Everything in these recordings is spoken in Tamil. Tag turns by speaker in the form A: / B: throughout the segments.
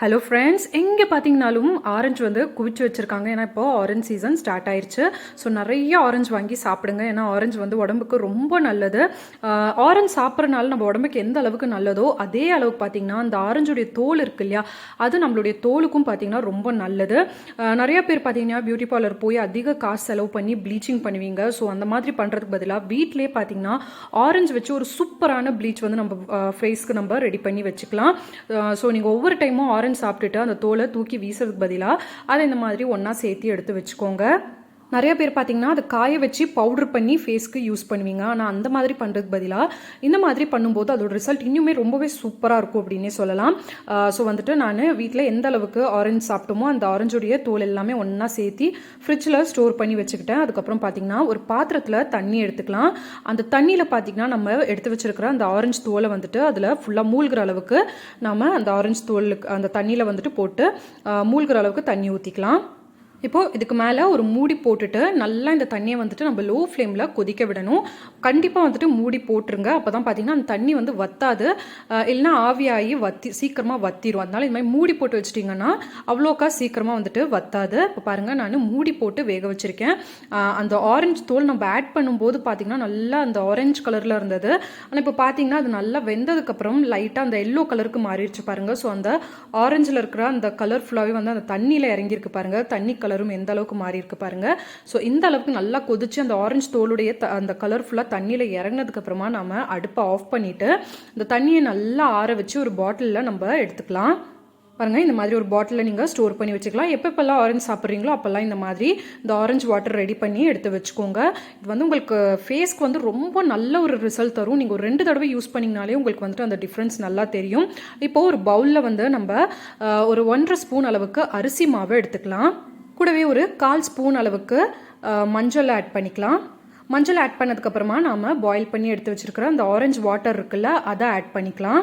A: ஹலோ ஃப்ரெண்ட்ஸ் எங்கே பார்த்தீங்கனாலும் ஆரஞ்சு வந்து குவிச்சு வச்சுருக்காங்க. ஏன்னா இப்போ ஆரஞ்சு சீசன் ஸ்டார்ட் ஆயிடுச்சு ஸோ நிறைய ஆரஞ்சு வாங்கி சாப்பிடுங்க. ஏன்னா ஆரஞ்சு வந்து உடம்புக்கு ரொம்ப நல்லது. ஆரஞ்சு சாப்பிட்றனால நம்ம உடம்புக்கு எந்த அளவுக்கு நல்லதோ அதே அளவுக்கு பார்த்தீங்கன்னா அந்த ஆரஞ்சுடைய தோல் இருக்கு இல்லையா அது நம்மளுடைய தோலுக்கும் பார்த்தீங்கன்னா ரொம்ப நல்லது. நிறைய பேர் பார்த்தீங்கன்னா பியூட்டி பார்லர் போய் அதிக காசு செலவு பண்ணி ப்ளீச்சிங் பண்ணுவீங்க. ஸோ அந்த மாதிரி பண்ணுறதுக்கு பதிலாக வீட்டிலே பார்த்தீங்கன்னா ஆரஞ்சு வச்சு ஒரு சூப்பரான ப்ளீச் வந்து நம்ம ஃபேஸ்க்கு நம்ம ரெடி பண்ணி வச்சுக்கலாம். ஸோ நீங்கள் ஒவ்வொரு டைமும் ஆரஞ்சு சாப்பிட்டுட்டு அந்த தோலை தூக்கி வீசுறதுக்கு பதிலாக அதை இந்த மாதிரி ஒன்றா சேர்த்து எடுத்து வச்சுக்கோங்க. நிறைய பேர் பார்த்தீங்கன்னா அதை காய வச்சு பவுடர் பண்ணி ஃபேஸ்க்கு யூஸ் பண்ணுவீங்க. ஆனால் அந்த மாதிரி பண்ணுறதுக்கு பதிலாக இந்த மாதிரி பண்ணும்போது அதோட ரிசல்ட் இன்னுமே ரொம்பவே சூப்பராக இருக்கும் அப்படின்னே சொல்லலாம். ஸோ வந்துட்டு நான் வீட்டில் எந்த அளவுக்கு ஆரஞ்சு சாப்பிட்டோமோ அந்த ஆரஞ்சுடைய தோல் எல்லாமே ஒன்றா சேர்த்து ஃப்ரிட்ஜில் ஸ்டோர் பண்ணி வச்சுக்கிட்டேன். அதுக்கப்புறம் பார்த்தீங்கன்னா ஒரு பாத்திரத்தில் தண்ணி எடுத்துக்கலாம். அந்த தண்ணியில் பார்த்தீங்கன்னா நம்ம எடுத்து வச்சிருக்கிற அந்த ஆரஞ்சு தோலை வந்துட்டு அதில் ஃபுல்லாக மூழ்கிற அளவுக்கு நம்ம அந்த ஆரஞ்சு தோலுக்கு அந்த தண்ணியில் வந்துட்டு போட்டு மூழ்கிற அளவுக்கு தண்ணி ஊற்றிக்கலாம் இப்போது இதுக்கு மேலே ஒரு மூடி போட்டுட்டு நல்லா இந்த தண்ணியை வந்துட்டு நம்ம லோ ஃப்ளேமில் கொதிக்க விடணும். கண்டிப்பாக வந்துட்டு மூடி போட்டுருங்க. அப்போ தான் பார்த்தீங்கன்னா அந்த தண்ணி வந்து வத்தாது. இல்லைனா ஆவியாகி வத்தி சீக்கிரமாக வத்திரும். அதனால் இந்த மாதிரி மூடி போட்டு வச்சிட்டிங்கன்னா அவ்வளோக்கா சீக்கிரமாக வந்துட்டு வத்தாது. இப்போ பாருங்கள் நான் மூடி போட்டு வேக வச்சுருக்கேன். அந்த ஆரஞ்சு தோல் நம்ம ஆட் பண்ணும்போது பார்த்தீங்கன்னா நல்லா அந்த ஆரஞ்சு கலரில் இருந்தது. ஆனால் இப்போ பார்த்தீங்கன்னா அது நல்லா வெந்ததுக்கப்புறம் லைட்டாக அந்த எல்லோ கலருக்கு மாறிடுச்சு பாருங்கள் ஸோ அந்த ஆரஞ்சில் இருக்கிற அந்த கலர் ஃபுல்லாகவே வந்து அந்த தண்ணியில் இறங்கியிருக்கு பாருங்கள் தண்ணி கலர் கலரும் எந்த அளவுக்கு மாறி இருக்கு பாருங்க. ஸோ இந்த அளவுக்கு நல்லா கொதிச்சு அந்த ஆரஞ்சு தோலுடைய த- அந்த கலர் ஃபுல்லாக தண்ணியில் இறங்கினதுக்கப்புறமா நம்ம அடுப்பை ஆஃப் பண்ணிட்டு இந்த தண்ணியை நல்லா ஆற வச்சு ஒரு பாட்டிலில் நம்ம எடுத்துக்கலாம். பாருங்கள் இந்த மாதிரி ஒரு பாட்டிலில் நீங்கள் ஸ்டோர் பண்ணி வச்சுக்கலாம். எப்பப்பெல்லாம் ஆரஞ்சு சாப்பிட்றீங்களோ அப்போல்லாம் இந்த மாதிரி இந்த ஆரஞ்சு வாட்டர் ரெடி பண்ணி எடுத்து வச்சுக்கோங்க. இது வந்து உங்களுக்கு ஃபேஸ்க்கு வந்து ரொம்ப நல்ல ஒரு ரிசல்ட் தரும். நீங்கள் ஒரு ரெண்டு தடவை யூஸ் பண்ணிங்கனாலே உங்களுக்கு வந்துட்டு அந்த டிஃப்ரென்ஸ் நல்லா தெரியும். இப்போது ஒரு பவுலில் வந்து நம்ம ஒரு ஒன்றரை ஸ்பூன் அளவுக்கு அரிசி மாவை எடுத்துக்கலாம். கூடவே ஒரு கால் ஸ்பூன் அளவுக்கு மஞ்சள் ஆட் பண்ணிக்கலாம். மஞ்சள் ஆட் பண்ணதுக்கப்புறமா நாம் பாயில் பண்ணி எடுத்து வச்சுருக்கிற அந்த ஆரஞ்சு வாட்டர் இருக்குல்ல அதை ஆட் பண்ணிக்கலாம்.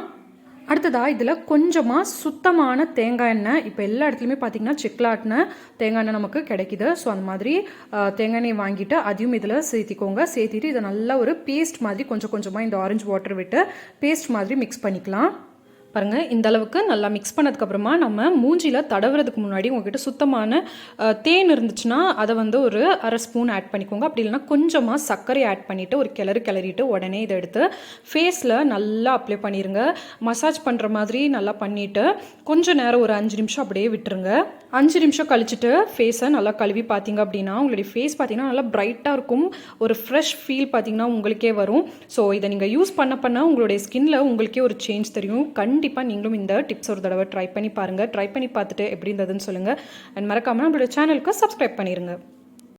A: அடுத்ததாக இதில் கொஞ்சமாக சுத்தமான தேங்காய் எண்ணெய். இப்போ எல்லா இடத்துலையுமே பார்த்திங்கன்னா செக்லாட்டின தேங்காய் எண்ணெய் நமக்கு கிடைக்குது. ஸோ அந்த மாதிரி தேங்காய் எண்ணெய் வாங்கிட்டு அதையும் இதில் சேர்த்திக்கோங்க. சேர்த்திட்டு இதை நல்லா ஒரு பேஸ்ட் மாதிரி கொஞ்சம் கொஞ்சமாக இந்த ஆரஞ்சு வாட்டர் விட்டு பேஸ்ட் மாதிரி மிக்ஸ் பண்ணிக்கலாம். பாருங்கள் இந்த அளவுக்கு நல்லா மிக்ஸ் பண்ணதுக்கப்புறமா நம்ம மூஞ்சியில் தடவுறதுக்கு முன்னாடி உங்ககிட்ட சுத்தமான தேன் இருந்துச்சுன்னா அதை வந்து ஒரு அரை ஸ்பூன் ஆட் பண்ணிக்கோங்க. அப்படி இல்லைன்னா கொஞ்சமாக சர்க்கரை ஆட் பண்ணிவிட்டு ஒரு கிளறு கிளறிட்டு உடனே இதை எடுத்து ஃபேஸில் நல்லா அப்ளை பண்ணிடுங்க மசாஜ் பண்ணுற மாதிரி நல்லா பண்ணிவிட்டு கொஞ்சம் நேரம் ஒரு அஞ்சு நிமிஷம் அப்படியே விட்டுருங்க. அஞ்சு நிமிஷம் கழிச்சுட்டு ஃபேஸை நல்லா கழுவி பார்த்தீங்க அப்படின்னா உங்களுடைய ஃபேஸ் பார்த்தீங்கன்னா நல்லா பிரைட்டாக இருக்கும். ஒரு ஃப்ரெஷ் ஃபீல் பார்த்தீங்கன்னா உங்களுக்கே வரும். ஸோ இதை நீங்கள் யூஸ் பண்ண பண்ண உங்களுடைய ஸ்கின்னில் உங்களுக்கே ஒரு சேஞ்ச் தெரியும். கண்டிப்பாக நீங்களும் இந்த டிப்ஸ் ஒரு தடவை ட்ரை பண்ணி பாருங்கள் ட்ரை பண்ணி பார்த்துட்டு எப்படி இருந்ததுன்னு சொல்லுங்கள் அண்ட் மறக்காமல் நம்மளோட சேனலுக்கு சப்ஸ்கிரைப் பண்ணிடுங்க